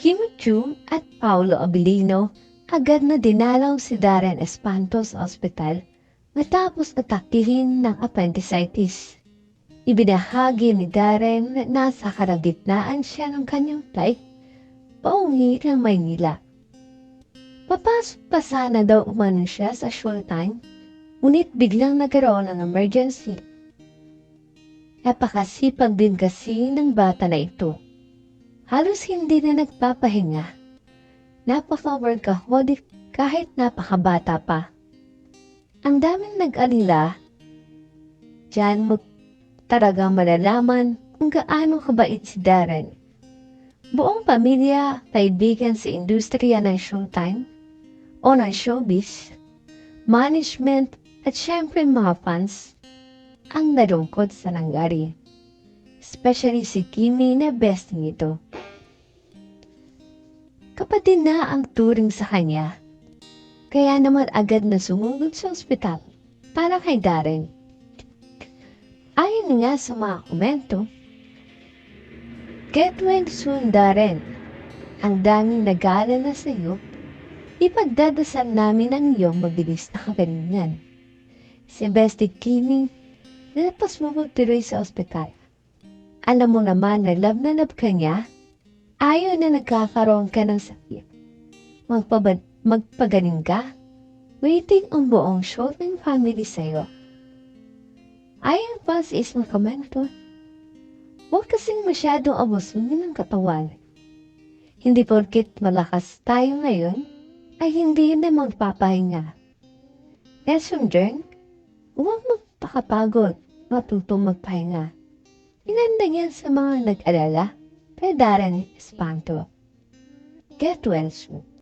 Kim Chu at Paulo Abilino agad na dinalaw si Darren Espanto sa ospital matapos atakihin ng appendicitis. Ibinahagi ni Darren na nasa karagitnaan siya ng kanyang flight pauwi ng Maynila. Papasok pa sana daw umano siya sa showtime, ngunit biglang nagkaroon ng emergency. Napakasipag din kasi ng bata na ito. Halos hindi na nagpapahinga. Napaka-workaholic kahit napakabata pa. Ang daming nag-alila, diyan mo talaga malalaman kung gaano kabait si Darren. Buong pamilya, kaibigan sa industriya ng showtime o ng showbiz, management at syempre mga fans ang nalungkot sa nangyari. Especially si Kimi na best nito. Kapatid na ang turing sa kanya. Kaya naman agad na sumugod sa ospital para kay Darren. Ayon nga sa mga komento, Get well soon, Darren. Ang daming nag-aalala sa iyo, ipagdadasal namin ang iyong mabilis na kagalingan. Si Bestie Kimi, nalapas mo mo tuloy sa ospital. Alam mo naman na love na love ka niya, ayaw na nagkakaroon ka ng sakit. Magpaba- magpagaling ka, waiting ang buong shooting family sa'yo. Ayon pa sa isang komento, huwag kasing masyadong abusunin ng katawan. Hindi porkit malakas tayo ngayon, ay hindi na magpapahinga. Learned, huwag magpakapagod, matutong magpahinga. Inanda yan sa mga nag-alala, kay Darren Espanto. Get well soon.